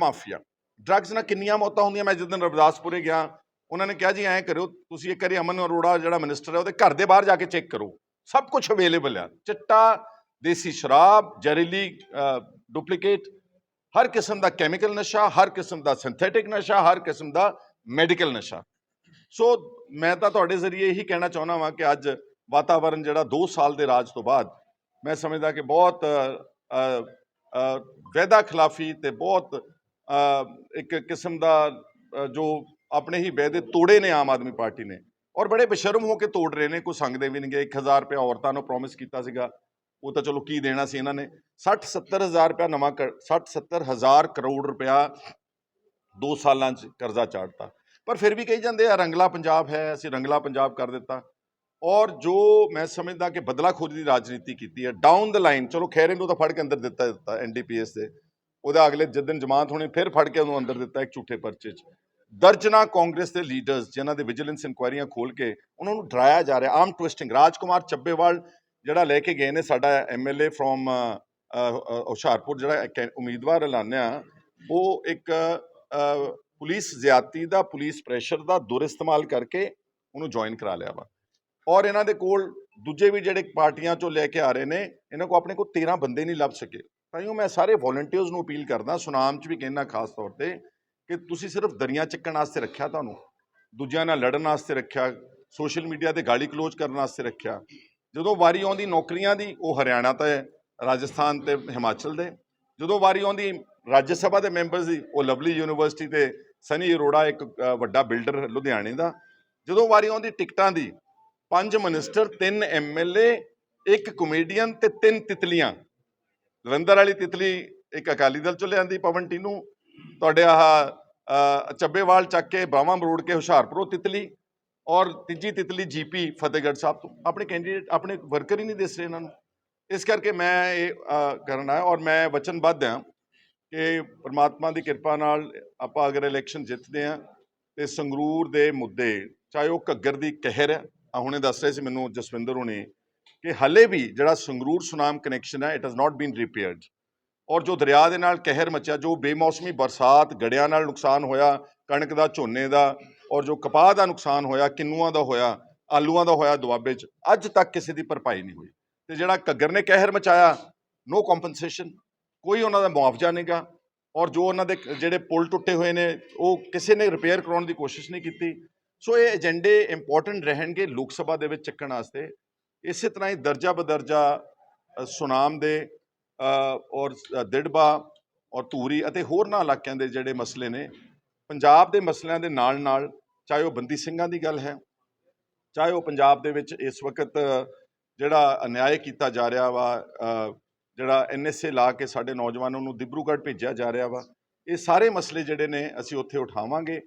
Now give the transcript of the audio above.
Mafia. Drugs ਨਾਲ ਕਿੰਨੀਆਂ ਮੌਤਾਂ ਹੁੰਦੀਆਂ? ਮੈਂ ਜਿੱਦਣ ਰਵਿਦਾਸਪੁਰੇ ਗਿਆ ਉਹਨਾਂ ਨੇ ਕਿਹਾ ਜੀ ਐਂ ਕਰਿਓ ਤੁਸੀਂ ਇੱਕ ਵਾਰੀ ਅਮਨ ਅਰੋੜਾ ਜਿਹੜਾ ਮਿਨਿਸਟਰ ਹੈ ਉਹਦੇ ਘਰ ਦੇ ਬਾਹਰ ਜਾ ਕੇ ਚੈੱਕ ਕਰੋ। ਸਭ ਕੁਝ ਅਵੇਲੇਬਲ ਆ। ਚਿੱਟਾ ਦੇਸੀ ਸ਼ਰਾਬ ਜ਼ਹਿਰੀਲੀ ਡੁਪਲੀਕੇਟ ਹਰ ਕਿਸਮ ਦਾ ਕੈਮੀਕਲ ਨਸ਼ਾ ਹਰ ਕਿਸਮ ਦਾ ਸਿੰਥੈਟਿਕ ਨਸ਼ਾ ਹਰ ਕਿਸਮ ਦਾ ਮੈਡੀਕਲ ਨਸ਼ਾ। ਸੋ ਮੈਂ ਤਾਂ ਤੁਹਾਡੇ ਜ਼ਰੀਏ ਇਹੀ ਕਹਿਣਾ ਚਾਹੁੰਦਾ ਵਾਂ ਕਿ ਅੱਜ ਵਾਤਾਵਰਣ ਜਿਹੜਾ 2 ਸਾਲ ਦੇ ਰਾਜ ਤੋਂ ਬਾਅਦ ਮੈਂ ਸਮਝਦਾ ਕਿ ਬਹੁਤ ਅ, ਖਿਲਾਫੀ ਤੇ ਬਹੁਤ ਇੱਕ ਕਿਸਮ ਦਾ ਜੋ ਆਪਣੇ ਹੀ ਵਾਅਦੇ ਤੋੜੇ ਨੇ ਆਮ ਆਦਮੀ ਪਾਰਟੀ ਨੇ। ਔਰ ਬੜੇ ਬੇਸ਼ਰਮ ਹੋ ਕੇ ਤੋੜ ਰਹੇ ਨੇ, ਕੋਈ ਸੰਗਦੇ ਵੀ ਨਹੀਂ ਗਏ। 1000 ਰੁਪਏ ਔਰਤਾਂ ਨੂੰ ਪ੍ਰੋਮਿਸ ਕੀਤਾ ਸੀਗਾ। ਉਹ ਤਾਂ ਚਲੋ ਕੀ ਦੇਣਾ ਸੀ ਇਹਨਾਂ ਨੇ। 60 70 ਹਜ਼ਾਰ ਰੁਪਇਆ ਨਵਾਂ 60 70 ਹਜ਼ਾਰ ਕਰੋੜ ਰੁਪਇਆ 2 ਸਾਲਾਂ 'ਚ ਕਰਜ਼ਾ ਚਾੜਤਾ। ਪਰ ਫਿਰ ਵੀ ਕਹੀ ਜਾਂਦੇ ਆ, ਰੰਗਲਾ ਪੰਜਾਬ ਹੈ, ਅਸੀਂ ਰੰਗਲਾ ਪੰਜਾਬ ਕਰ ਦਿੱਤਾ। ਔਰ ਜੋ ਮੈਂ ਸਮਝਦਾ ਕਿ ਬਦਲਾ ਬਦਲਾਖੋਰੀ ਦੀ ਰਾਜਨੀਤੀ ਕੀਤੀ ਹੈ ਡਾਊਨ ਦ ਲਾਈਨ ਚਲੋ ਖੈਰੇ ਨੂੰ ਤਾਂ ਫੜ ਕੇ ਅੰਦਰ ਦਿੱਤਾ ਦਿੱਤਾ ਐਨਡੀਪੀਐਸ ਦੇ। ਉਹਦਾ ਅਗਲੇ ਜਿੱਦਨ ਜਮਾਨਤ ਹੋਣੀ ਫਿਰ ਫੜ ਕੇ ਉਹਨੂੰ ਅੰਦਰ ਦਿੱਤਾ ਇੱਕ ਝੂਠੇ ਪਰਚੇ 'ਚ। ਦਰਜਨਾ ਕਾਂਗਰਸ ਦੇ ਲੀਡਰਸ ਜਿਨ੍ਹਾਂ ਦੇ ਵਿਜੀਲੈਂਸ ਇਨਕੁਆਇਰੀਆਂ ਖੋਲ ਕੇ ਉਹਨਾਂ ਨੂੰ ਡਰਾਇਆ ਜਾ ਰਿਹਾ। ਆਮ ਟਵਿਸਟਿੰਗ ਰਾਜਕੁਮਾਰ ਚੱਬੇਵਾਲ ਜਿਹੜਾ ਲੈ ਕੇ ਗਏ ਨੇ ਸਾਡਾ ਐਮਐਲਏ ਫਰੋਮ ਹੁਸ਼ਿਆਰਪੁਰ ਜਿਹੜਾ ਇੱਕ ਉਮੀਦਵਾਰ ਐਲਾਨਿਆ, ਉਹ ਇੱਕ ਪੁਲਿਸ ਜ਼ਿਆਤੀ ਦਾ, ਪੁਲਿਸ ਪ੍ਰੈਸ਼ਰ ਦਾ ਦੁਰਇਸਤੇਮਾਲ ਕਰਕੇ ਉਹਨੂੰ ਜੁਆਇਨ ਕਰਾ ਲਿਆ ਵਾ। ਔਰ ਇਹਨਾਂ ਦੇ ਕੋਲ ਦੂਜੇ ਵੀ ਜਿਹੜੇ ਪਾਰਟੀਆਂ ਚੋਂ ਲੈ ਕੇ ਆ ਰਹੇ ਨੇ, ਇਹਨਾਂ ਕੋ ਆਪਣੇ ਕੋਲ 13 ਬੰਦੇ ਨਹੀਂ ਲੱਭ ਸਕੇ। ਤਾਂ ਤਾਈਓ ਮੈਂ ਸਾਰੇ ਵੋਲੰਟੀਅਰਸ ਨੂੰ ਅਪੀਲ ਕਰਦਾ, ਸੁਨਾਮ 'ਚ ਵੀ ਕਹਿਣਾ ਖਾਸ ਤੌਰ ਤੇ, ਕਿ ਤੁਸੀਂ ਸਿਰਫ ਦਰੀਆਂ ਚੱਕਣ ਵਾਸਤੇ ਰੱਖਿਆ ਤੁਹਾਨੂੰ, ਦੂਜਿਆਂ ਨਾਲ ਲੜਨ ਵਾਸਤੇ ਰੱਖਿਆ ਸੋਸ਼ਲ ਮੀਡੀਆ ਤੇ ਗਾਲੀ ਕਲੋਜ਼ ਕਰਨ ਵਾਸਤੇ ਰੱਖਿਆ। ਜਦੋਂ ਵਾਰੀ ਆਉਂਦੀ ਨੌਕਰੀਆਂ ਦੀ, ਉਹ ਹਰਿਆਣਾ ਤੇ, ਰਾਜਸਥਾਨ ਤੇ, ਹਿਮਾਚਲ ਦੇ। ਜਦੋਂ ਵਾਰੀ ਆਉਂਦੀ ਰਾਜ ਸਭਾ ਦੇ ਮੈਂਬਰਸ ਦੀ, ਉਹ ਲਵਲੀ ਯੂਨੀਵਰਸਿਟੀ ਤੇ, ਸਨੀ ਅਰੋੜਾ ਇੱਕ ਵੱਡਾ ਬਿਲਡਰ ਲੁਧਿਆਣੇ ਦਾ। ਜਦੋਂ ਵਾਰੀ ਆਉਂਦੀ ਟਿਕਟਾਂ ਦੀ, ਪੰਜ ਮਿਨਿਸਟਰ ਤਿੰਨ ਐਮਐਲਏ ਇੱਕ ਕਮੇਡੀਅਨ ਤੇ ਤਿੰਨ ਤਿਤਲੀਆਂ। ਜਲੰਧਰ ਵਾਲੀ ਤਿਤਲੀ ਇੱਕ ਅਕਾਲੀ ਦਲ ਚੋਂ ਲਿਆਂਦੀ ਪਵਨ ਟੀਨੂ। ਤੁਹਾਡੇ ਆਹ ਚੱਬੇਵਾਲ ਚੱਕ ਕੇ ਬਾਵਾਂ ਮਰੋੜ ਕੇ ਹੁਸ਼ਿਆਰਪੁਰੋਂ ਤਿਤਲੀ ਔਰ ਤੀਜੀ ਤਿਤਲੀ ਜੀਪੀ ਫਤਿਹਗੜ੍ਹ ਸਾਹਿਬ ਤੋਂ। ਆਪਣੇ ਕੈਂਡੀਡੇਟ, ਆਪਣੇ ਵਰਕਰ ਹੀ ਨਹੀਂ ਦਿਸ ਰਹੇ ਇਹਨਾਂ ਨੂੰ। ਇਸ ਕਰਕੇ ਮੈਂ ਇਹ ਕਰਨਾ ਔਰ ਮੈਂ ਵਚਨਬੱਧ ਹਾਂ ਕਿ ਪ੍ਰਮਾਤਮਾ ਦੀ ਕਿਰਪਾ ਨਾਲ ਆਪਾਂ ਅਗਰ ਇਲੈਕਸ਼ਨ ਜਿੱਤਦੇ ਹਾਂ ਤੇ ਸੰਗਰੂਰ ਦੇ ਮੁੱਦੇ, ਚਾਹੇ ਉਹ ਘੱਗਰ ਦੀ ਕਹਿਰ ਹੈ ਆ ਹੁਣੇ ਦੱਸ ਰਹੇ ਸੀ ਮੈਨੂੰ ਜਸਵਿੰਦਰ ਹੁਣੇ ਕਿ ਹਲੇ ਵੀ ਜਿਹੜਾ ਸੰਗਰੂਰ ਸੁਨਾਮ ਕਨੈਕਸ਼ਨ ਹੈ it has not been repaired ਔਰ ਜੋ ਦਰਿਆ ਦੇ ਨਾਲ ਕਹਿਰ ਮਚਿਆ, ਜੋ ਬੇਮੌਸਮੀ ਬਰਸਾਤ ਗੜਿਆਂ ਨਾਲ ਨੁਕਸਾਨ ਹੋਇਆ, ਕਣਕ ਦਾ, ਝੋਨੇ ਦਾ, ਔਰ ਜੋ ਕਪਾਹ ਦਾ ਨੁਕਸਾਨ ਹੋਇਆ, ਕਿੰਨੂਆਂ ਦਾ ਹੋਇਆ, ਆਲੂਆਂ ਦਾ ਹੋਇਆ ਦੁਆਬੇ 'ਚ, ਅੱਜ ਤੱਕ ਕਿਸੇ ਦੀ ਭਰਪਾਈ ਨਹੀਂ ਹੋਈ। ਤੇ ਜਿਹੜਾ ਘੱਗਰ ਨੇ ਕਹਿਰ ਮਚਾਇਆ ਨੋ ਕੰਪਨਸੇਸ਼ਨ ਕੋਈ ਉਹਨਾਂ ਦਾ ਮੁਆਵਜ਼ਾ ਨਹੀਂਗਾ ਔਰ ਜੋ ਉਹਨਾਂ ਦੇ ਜਿਹੜੇ ਪੁਲ ਟੁੱਟੇ ਹੋਏ ਨੇ, ਉਹ ਕਿਸੇ ਨੇ ਰਿਪੇਅਰ ਕਰਾਉਣ ਦੀ ਕੋਸ਼ਿਸ਼ ਨਹੀਂ ਕੀਤੀ। ਸੋ ਇਹ ਏਜੰਡੇ ਇੰਪੋਰਟੈਂਟ ਰਹਿਣਗੇ ਲੋਕ ਸਭਾ ਦੇ ਵਿੱਚ ਚੱਕਣ ਵਾਸਤੇ। ਇਸੇ ਤਰ੍ਹਾਂ ਹੀ ਦਰਜਾ ਬਦਰਜਾ ਸੁਨਾਮ ਦੇ ਔਰ ਦਿੜਬਾ ਔਰ ਧੂਰੀ ਅਤੇ ਹੋਰਨਾਂ ਇਲਾਕਿਆਂ ਦੇ ਜਿਹੜੇ ਮਸਲੇ ਨੇ ਪੰਜਾਬ ਦੇ ਮਸਲਿਆਂ ਦੇ ਨਾਲ ਨਾਲ ਚਾਹੇ ਉਹ ਬੰਦੀ ਸਿੰਘਾਂ ਦੀ ਗੱਲ ਹੈ ਚਾਹੇ ਉਹ ਪੰਜਾਬ ਦੇ ਵਿੱਚ ਇਸ ਵਕਤ ਜਿਹੜਾ ਅਨਿਆਏ ਕੀਤਾ ਜਾ ਰਿਹਾ ਵਾ ਅ, ਜਿਹੜਾ ਐਨਐਸਏ ਲਾ ਕੇ ਸਾਡੇ ਨੌਜਵਾਨਾਂ ਨੂੰ ਦਿਬਰੂਗੜ੍ਹ ਭੇਜਿਆ ਜਾ ਰਿਹਾ ਵਾ ਇਹ ਸਾਰੇ ਮਸਲੇ ਜਿਹੜੇ ਨੇ ਅਸੀਂ ਉੱਥੇ ਉਠਾਵਾਂਗੇ।